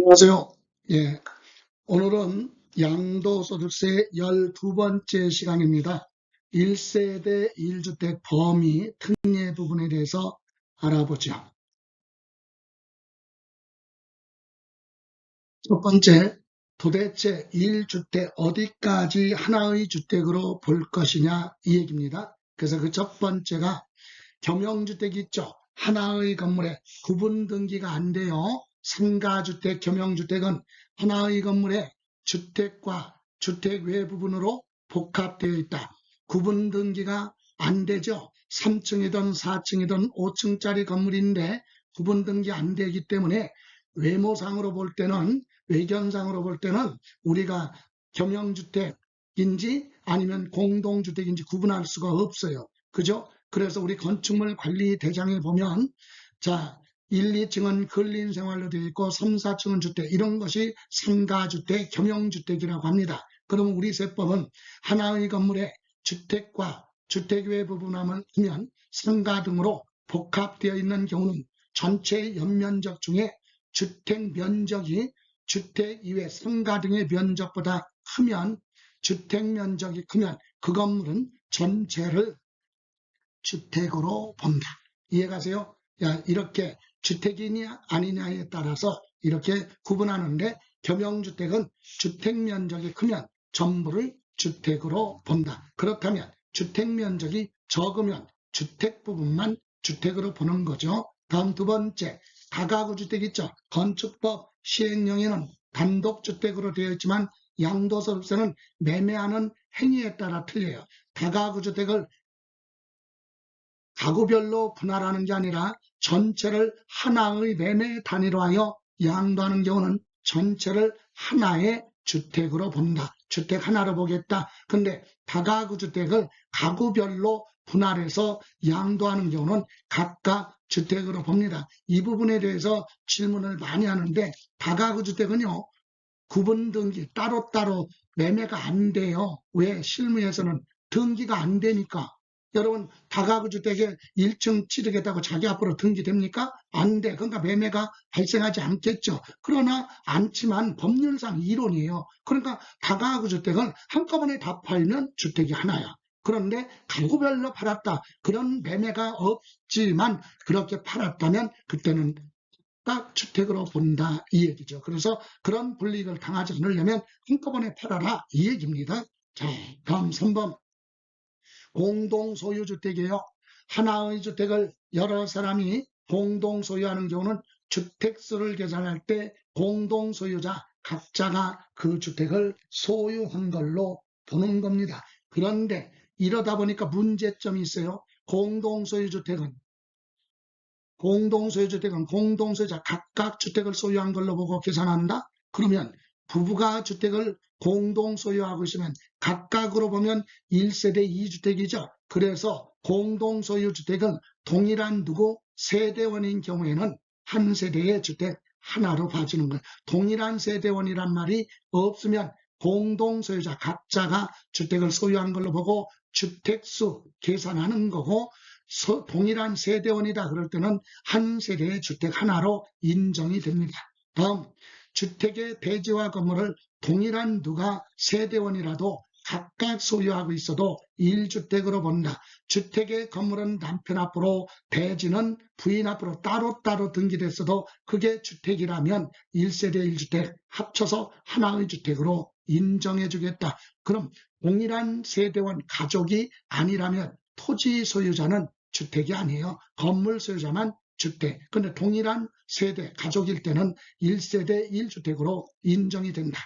안녕하세요. 예. 오늘은 양도소득세 12번째 시간입니다. 1세대 1주택 범위 특례 부분에 대해서 알아보죠. 첫 번째, 도대체 1주택 어디까지 하나의 주택으로 볼 것이냐 이 얘기입니다. 그래서 그 첫 번째가 겸용주택 있죠. 하나의 건물에 구분 등기가 안 돼요. 상가주택, 겸용주택은 하나의 건물에 주택과 주택 외 부분으로 복합되어 있다. 구분 등기가 안 되죠. 3층이든 4층이든 5층짜리 건물인데 구분 등기 안 되기 때문에 외모상으로 볼 때는 외견상으로 볼 때는 우리가 겸용주택인지 아니면 공동주택인지 구분할 수가 없어요. 그죠? 그래서 우리 건축물 관리 대장에 보면 자 1, 2층은 근린 생활로 되어 있고 3, 4층은 주택 이런 것이 상가주택, 겸용주택이라고 합니다. 그러면 우리 세법은 하나의 건물에 주택과 주택 외 부분하면 상가 등으로 복합되어 있는 경우는 전체 연면적 중에 주택 면적이 주택 이외 상가 등의 면적보다 크면 주택 면적이 크면 그 건물은 전체를 주택으로 본다. 이해가세요? 야, 이렇게 주택이냐 아니냐에 따라서 이렇게 구분하는데 겸용주택은 주택 면적이 크면 전부를 주택으로 본다. 그렇다면 주택 면적이 적으면 주택 부분만 주택으로 보는 거죠. 다음 두 번째, 다가구 주택 있죠. 건축법 시행령에는 단독주택으로 되어 있지만 양도소득세는 매매하는 행위에 따라 틀려요. 다가구 주택을 가구별로 분할하는 게 아니라 전체를 하나의 매매 단위로 하여 양도하는 경우는 전체를 하나의 주택으로 본다. 주택 하나로 보겠다. 근데 다가구 주택을 가구별로 분할해서 양도하는 경우는 각각 주택으로 봅니다. 이 부분에 대해서 질문을 많이 하는데 다가구 주택은요. 구분 등기 따로따로 매매가 안 돼요. 왜? 실무에서는 등기가 안 되니까. 여러분 다가구 주택에 1층 취득했다고 자기 앞으로 등기됩니까? 안 돼. 그러니까 매매가 발생하지 않겠죠. 그러나 않지만 법률상 이론이에요. 그러니까 다가구 주택은 한꺼번에 다 팔면 주택이 하나야. 그런데 가구별로 팔았다. 그런 매매가 없지만 그렇게 팔았다면 그때는 딱 주택으로 본다 이 얘기죠. 그래서 그런 불이익을 당하지 않으려면 한꺼번에 팔아라 이 얘기입니다. 자 다음 3번 공동 소유주택이에요. 하나의 주택을 여러 사람이 공동 소유하는 경우는 주택수를 계산할 때 공동 소유자 각자가 그 주택을 소유한 걸로 보는 겁니다. 그런데 이러다 보니까 문제점이 있어요. 공동 소유주택은 공동 소유주택은 공동 소유자 각각 주택을 소유한 걸로 보고 계산한다. 그러면 부부가 주택을 공동 소유하고 있으면 각각으로 보면 1세대 2주택이죠. 그래서 공동 소유 주택은 동일한 누구 세대원인 경우에는 한 세대의 주택 하나로 봐주는 거예요. 동일한 세대원이란 말이 없으면 공동 소유자 각자가 주택을 소유한 걸로 보고 주택수 계산하는 거고 소- 동일한 세대원이다 그럴 때는 한 세대의 주택 하나로 인정이 됩니다. 다음 주택의 대지와 건물을 동일한 누가 세대원이라도 각각 소유하고 있어도 1주택으로 본다. 주택의 건물은 남편 앞으로 대지는 부인 앞으로 따로따로 등기됐어도 그게 주택이라면 1세대 1주택 합쳐서 하나의 주택으로 인정해 주겠다. 그럼 동일한 세대원 가족이 아니라면 토지 소유자는 주택이 아니에요. 건물 소유자만 주택. 근데 동일한 세대 가족일 때는 1세대 1주택으로 인정이 된다.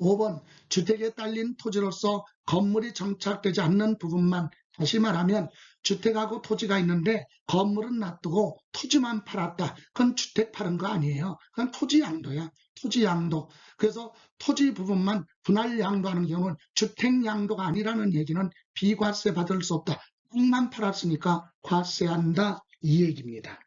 5번 주택에 딸린 토지로서 건물이 정착되지 않는 부분만 다시 말하면 주택하고 토지가 있는데 건물은 놔두고 토지만 팔았다. 그건 주택 파는 거 아니에요. 그건 토지 양도야. 토지 양도. 그래서 토지 부분만 분할 양도하는 경우는 주택 양도가 아니라는 얘기는 비과세 받을 수 없다. 땅만 팔았으니까 과세한다. 이 얘기입니다.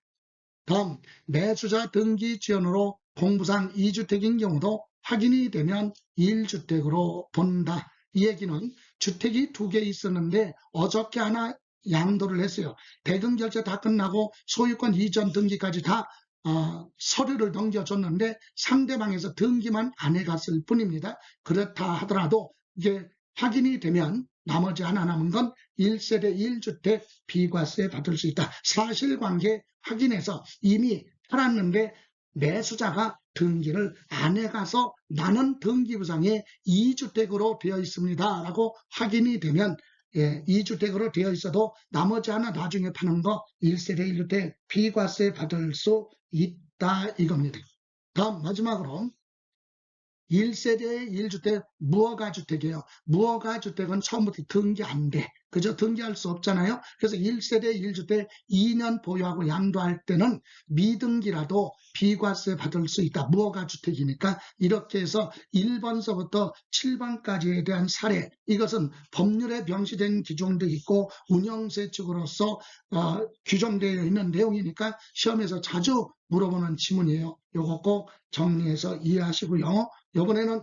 다음 매수자 등기 지연으로 공부상 2주택인 경우도 확인이 되면 1주택으로 본다. 이 얘기는 주택이 두 개 있었는데 어저께 하나 양도를 했어요. 대금 결제 다 끝나고 소유권 이전 등기까지 다 어, 서류를 넘겨줬는데 상대방에서 등기만 안 해갔을 뿐입니다. 그렇다 하더라도 이게 확인이 되면 나머지 하나 남은 건 1세대 1주택 비과세 받을 수 있다. 사실관계 확인해서 이미 팔았는데 매수자가 등기를 안 해가서 나는 등기부상에 2주택으로 되어 있습니다. 라고 확인이 되면 예, 2주택으로 되어 있어도 나머지 하나 나중에 파는 거 1세대 1주택 비과세 받을 수 있다 이겁니다. 다음 마지막으로 1세대 1주택 무허가 주택이에요. 무허가 주택은 처음부터 등기 안 돼. 그죠? 등기할 수 없잖아요. 그래서 1세대 1주택 2년 보유하고 양도할 때는 미등기라도 비과세 받을 수 있다. 무허가 주택이니까 이렇게 해서 1번서부터 7번까지에 대한 사례 이것은 법률에 명시된 기준도 있고 운영세칙으로서 어, 규정되어 있는 내용이니까 시험에서 자주 물어보는 지문이에요. 요거 꼭 정리해서 이해하시고요. 이번에는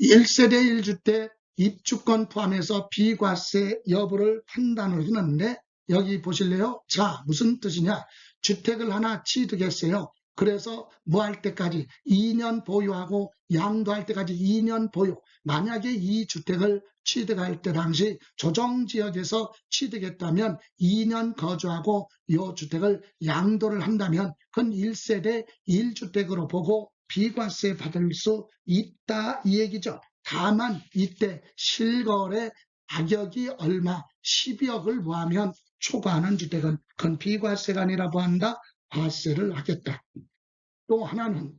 1세대 1주택 입주권 포함해서 비과세 여부를 판단을 했는데 여기 보실래요? 자 무슨 뜻이냐 주택을 하나 취득했어요. 그래서 뭐 할 때까지 2년 보유하고 양도할 때까지 2년 보유 만약에 이 주택을 취득할 때 당시 조정지역에서 취득했다면 2년 거주하고 이 주택을 양도를 한다면 그건 1세대 1주택으로 보고 비과세 받을 수 있다 이 얘기죠. 다만 이때 실거래 가격이 얼마 12억을 모하면 초과하는 주택은 그건 비과세가 아니라 뭐한다? 과세를 하겠다. 또 하나는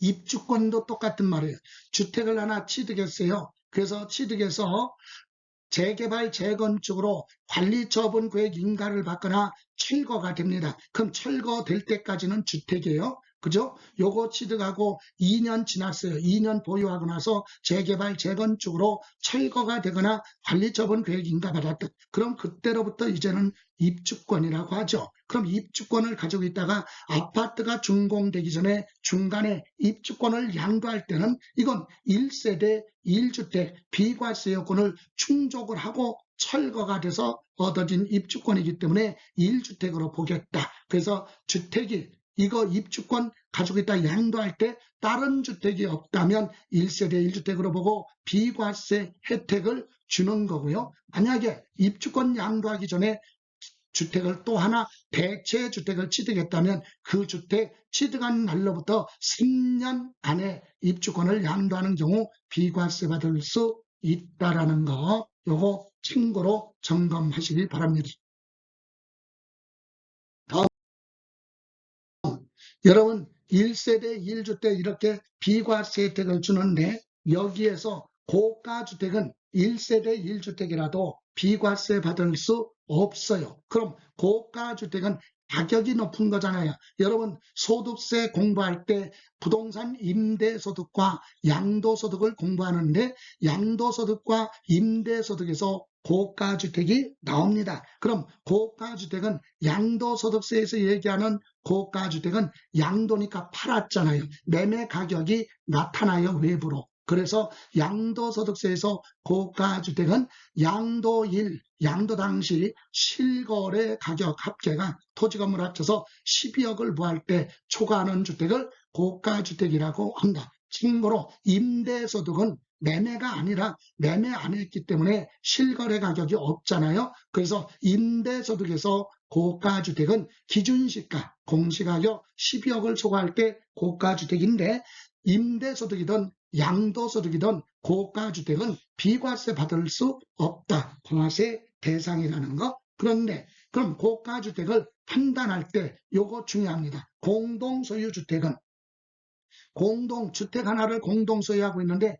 입주권도 똑같은 말이에요. 주택을 하나 취득했어요. 그래서 취득해서 재개발, 재건축으로 관리 처분 계획 인가를 받거나 철거가 됩니다. 그럼 철거될 때까지는 주택이에요. 그죠? 요거 취득하고 2년 지났어요. 2년 보유하고 나서 재개발, 재건축으로 철거가 되거나 관리처분 계획 인가 받았다. 그럼 그때로부터 이제는 입주권이라고 하죠. 그럼 입주권을 가지고 있다가 아파트가 준공되기 전에 중간에 입주권을 양도할 때는 이건 1세대 1주택 비과세 요건을 충족을 하고 철거가 돼서 얻어진 입주권이기 때문에 1주택으로 보겠다. 그래서 주택이 이거 입주권 가지고 있다 양도할 때 다른 주택이 없다면 1세대 1주택으로 보고 비과세 혜택을 주는 거고요. 만약에 입주권 양도하기 전에 주택을 또 하나 대체 주택을 취득했다면 그 주택 취득한 날로부터 3년 안에 입주권을 양도하는 경우 비과세 받을 수 있다라는 거 요거 참고로 점검하시기 바랍니다. 여러분 1세대 1주택 이렇게 비과세 혜택을 주는데 여기에서 고가 주택은 1세대 1주택이라도 비과세 받을 수 없어요. 그럼 고가 주택은 가격이 높은 거잖아요. 여러분 소득세 공부할 때 부동산 임대소득과 양도소득을 공부하는데 양도소득과 임대소득에서 고가주택이 나옵니다. 그럼 고가주택은 양도소득세에서 얘기하는 고가주택은 양도니까 팔았잖아요. 매매 가격이 나타나요. 외부로. 그래서 양도소득세에서 고가주택은 양도일, 양도 당시 실거래 가격 합계가 토지 건물 합쳐서 12억을 부할 때 초과하는 주택을 고가주택이라고 한다. 참고로 임대소득은 매매가 아니라 매매 안 했기 때문에 실거래 가격이 없잖아요. 그래서 임대소득에서 고가주택은 기준시가, 공시가격 12억을 초과할 때 고가주택인데 임대소득이든 양도소득이든 고가주택은 비과세 받을 수 없다. 과세 대상이라는 거. 그런데 그럼 고가주택을 판단할 때 요거 중요합니다. 공동소유주택은 공동주택 하나를 공동소유하고 있는데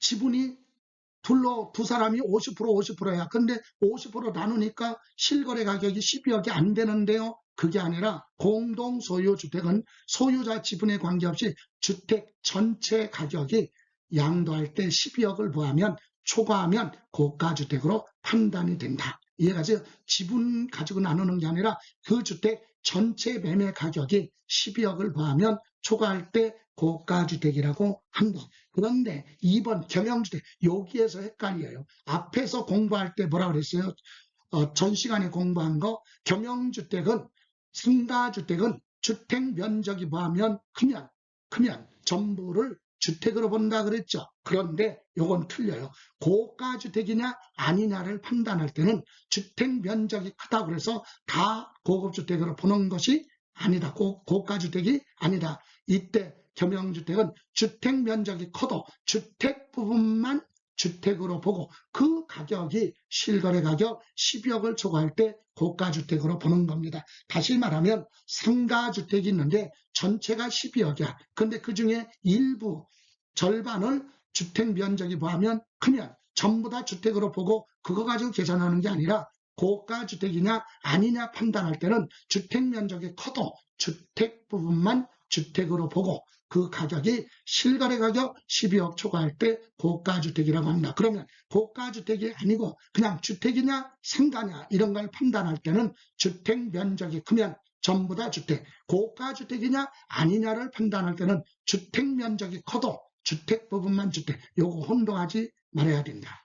지분이 둘로 두 사람이 50% 50%야. 근데 50% 나누니까 실거래 가격이 12억이 안 되는데요. 그게 아니라 공동 소유 주택은 소유자 지분에 관계없이 주택 전체 가격이 양도할 때 12억을 부하면 초과하면 고가 주택으로 판단이 된다. 이해가죠? 지분 가지고 나누는 게 아니라 그 주택 전체 매매 가격이 12억을 부하면 초과할 때 고가주택이라고 한다. 그런데 2번 경영주택 여기에서 헷갈려요. 앞에서 공부할 때 뭐라 그랬어요? 어, 전 시간에 공부한 거 겸용주택은 상가주택은 주택 면적이 뭐하면 크면 크면 전부를 주택으로 본다 그랬죠. 그런데 요건 틀려요. 고가 주택이냐 아니냐를 판단할 때는 주택 면적이 크다고 그래서 다 고급 주택으로 보는 것이 아니다. 고, 고가 주택이 아니다. 이때 겸용주택은 주택 면적이 커도 주택 부분만 주택으로 보고 그 가격이 실거래 가격 10억을 초과할 때 고가주택으로 보는 겁니다. 다시 말하면 상가주택이 있는데 전체가 12억이야. 근데 그 중에 일부 절반을 주택 면적이 뭐하면 크면 전부 다 주택으로 보고 그거 가지고 계산하는 게 아니라 고가주택이냐 아니냐 판단할 때는 주택 면적이 커도 주택 부분만 주택으로 보고 그 가격이 실거래 가격 12억 초과할 때 고가주택이라고 합니다. 그러면 고가주택이 아니고 그냥 주택이냐 상가냐 이런 걸 판단할 때는 주택 면적이 크면 전부 다 주택, 고가주택이냐 아니냐를 판단할 때는 주택 면적이 커도 주택 부분만 주택, 요거 혼동하지 말아야 된다.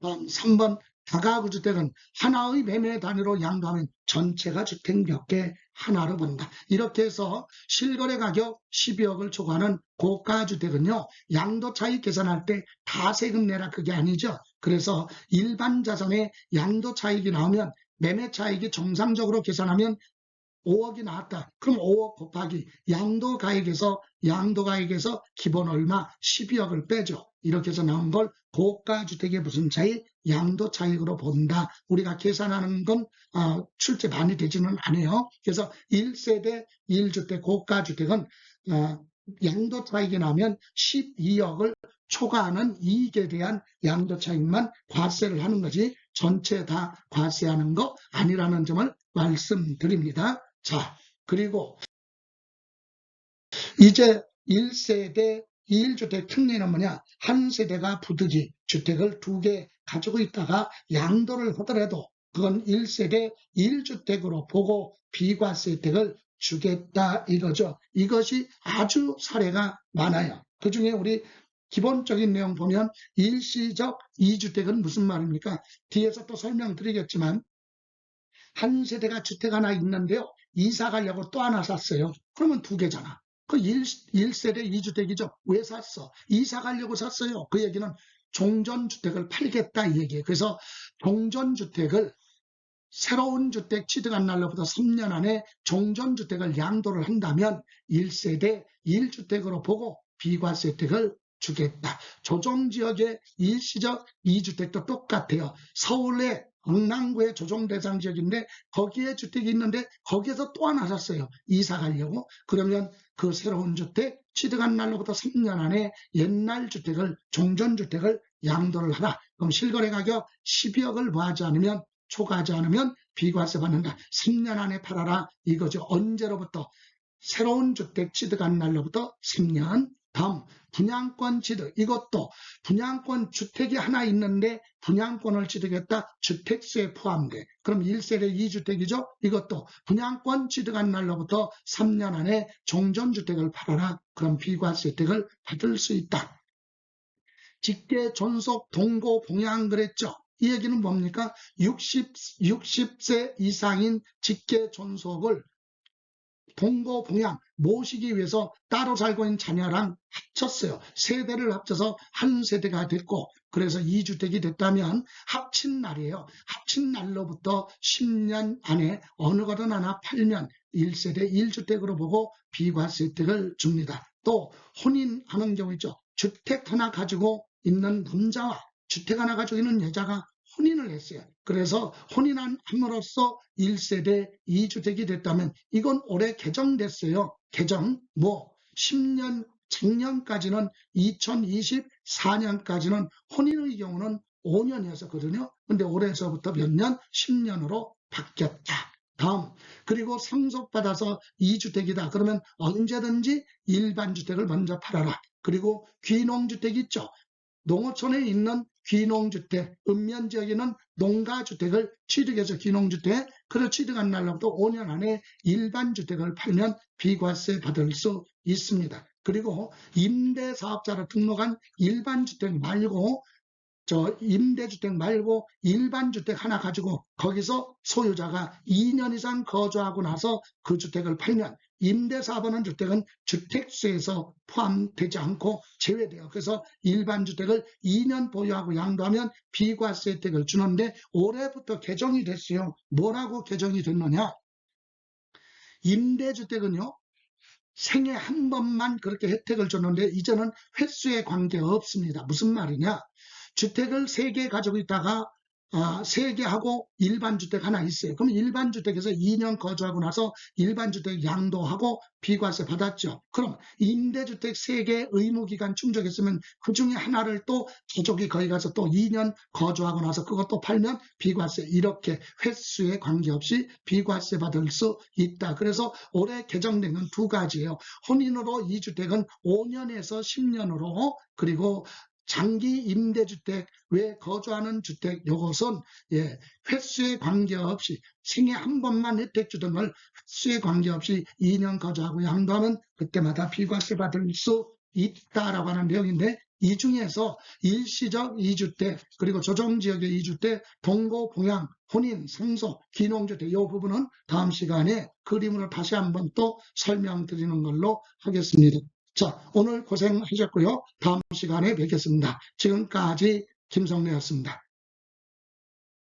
다음 3번 다가구 주택은 하나의 매매 단위로 양도하면 전체가 주택 몇 개 하나로 본다. 이렇게 해서 실거래 가격 12억을 초과하는 고가 주택은요. 양도 차익 계산할 때 다 세금 내라 그게 아니죠. 그래서 일반 자산의 양도 차익이 나오면 매매 차익이 정상적으로 계산하면 5억이 나왔다. 그럼 5억 곱하기 양도 가액에서 양도 가액에서 기본 얼마 12억을 빼죠. 이렇게 해서 나온 걸 고가 주택의 무슨 차이? 양도 차익으로 본다. 우리가 계산하는 건 어, 출제 많이 되지는 않아요. 그래서 1세대 1주택 고가 주택은 어, 양도 차익이 나면 12억을 초과하는 이익에 대한 양도 차익만 과세를 하는 거지 전체 다 과세하는 거 아니라는 점을 말씀드립니다. 자, 그리고 이제 1세대 1주택 특례는 뭐냐? 한 세대가 부득이 주택을 두 개 가지고 있다가 양도를 하더라도 그건 1세대 1주택으로 보고 비과세 혜택을 주겠다 이거죠. 이것이 아주 사례가 많아요. 그 중에 우리 기본적인 내용 보면 일시적 2주택은 무슨 말입니까? 뒤에서 또 설명드리겠지만 한 세대가 주택 하나 있는데요. 이사 가려고 또 하나 샀어요. 그러면 두 개잖아. 그 1, 1세대 2주택이죠. 왜 샀어? 이사 가려고 샀어요. 그 얘기는 종전주택을 팔겠다 이 얘기예요. 그래서 종전주택을 새로운 주택 취득한 날로부터 3년 안에 종전주택을 양도를 한다면 1세대 1주택으로 보고 비과세 혜택을 주겠다. 조정지역의 일시적 2주택도 똑같아요. 서울의 강남구의 조정 대상 지역인데 거기에 주택이 있는데 거기에서 또 하나 샀어요. 이사 가려고. 그러면 그 새로운 주택 취득한 날로부터 3년 안에 옛날 주택을 종전 주택을 양도를 하라. 그럼 실거래 가격 12억을 뭐하지 않으면 초과하지 않으면 비과세 받는다. 3년 안에 팔아라. 이거죠. 언제로부터? 새로운 주택 취득한 날로부터 3년. 다음 분양권 취득. 이것도 분양권 주택이 하나 있는데 분양권을 취득했다. 주택수에 포함돼. 그럼 1세대 2주택이죠? 이것도 분양권 취득한 날로부터 3년 안에 종전주택을 팔아라. 그럼 비과세 혜택을 받을 수 있다. 직계 존속 동고 봉양 그랬죠? 이 얘기는 뭡니까? 60, 60세 이상인 직계 존속을 동거 봉양 모시기 위해서 따로 살고 있는 자녀랑 합쳤어요. 세대를 합쳐서 한 세대가 됐고 그래서 2주택이 됐다면 합친 날이에요. 합친 날로부터 10년 안에 어느 거든 하나 팔면 1세대 1주택으로 보고 비과세 혜택을 줍니다. 또 혼인하는 경우 있죠. 주택 하나 가지고 있는 남자와 주택 하나 가지고 있는 여자가 혼인을 했어요. 그래서 혼인한 함으로써 1세대 2주택이 됐다면 이건 올해 개정됐어요. 개정 뭐 10년 작년까지는 2024년까지는 혼인의 경우는 5년이었었거든요. 근데 올해서부터 몇 년? 10년으로 바뀌었다. 다음 그리고 상속받아서 2주택이다. 그러면 언제든지 일반 주택을 먼저 팔아라. 그리고 귀농주택 있죠. 농어촌에 있는 귀농주택, 읍면 지역에는 농가주택을 취득해서 귀농주택, 그걸 취득한 날로부터 5년 안에 일반주택을 팔면 비과세 받을 수 있습니다. 그리고 임대사업자로 등록한 일반주택 말고 저 임대주택 말고 일반 주택 하나 가지고 거기서 소유자가 2년 이상 거주하고 나서 그 주택을 팔면 임대사업하는 주택은 주택수에서 포함되지 않고 제외돼요. 그래서 일반 주택을 2년 보유하고 양도하면 비과세 혜택을 주는데 올해부터 개정이 됐어요. 뭐라고 개정이 됐느냐? 임대주택은요. 생애 한 번만 그렇게 혜택을 줬는데 이제는 횟수에 관계 없습니다. 무슨 말이냐? 주택을 세 개 가지고 있다가 아, 세개 하고 일반 주택 하나 있어요. 그럼 일반 주택에서 2년 거주하고 나서 일반 주택 양도하고 비과세 받았죠. 그럼 임대주택 세개 의무 기간 충족했으면 그 중에 하나를 또 가족이 거기 가서 또 2년 거주하고 나서 그것도 팔면 비과세 이렇게 횟수에 관계없이 비과세 받을 수 있다. 그래서 올해 개정된 건 두 가지예요. 혼인으로 이 주택은 5년에서 10년으로 그리고 장기 임대주택 외 거주하는 주택 요것은 예, 횟수에 관계없이 생애 한 번만 혜택 걸 횟수에 관계없이 2년 거주하고 양도하면 그때마다 비과세 받을 수 있다라고 하는 내용인데 이 중에서 일시적 2주택 그리고 조정지역의 2주택 동거 부양 혼인 상속 기농주택 이 부분은 다음 시간에 그림으로 다시 한번 또 설명드리는 걸로 하겠습니다. 자, 오늘 고생하셨고요. 다음 시간에 뵙겠습니다. 지금까지 김성래였습니다.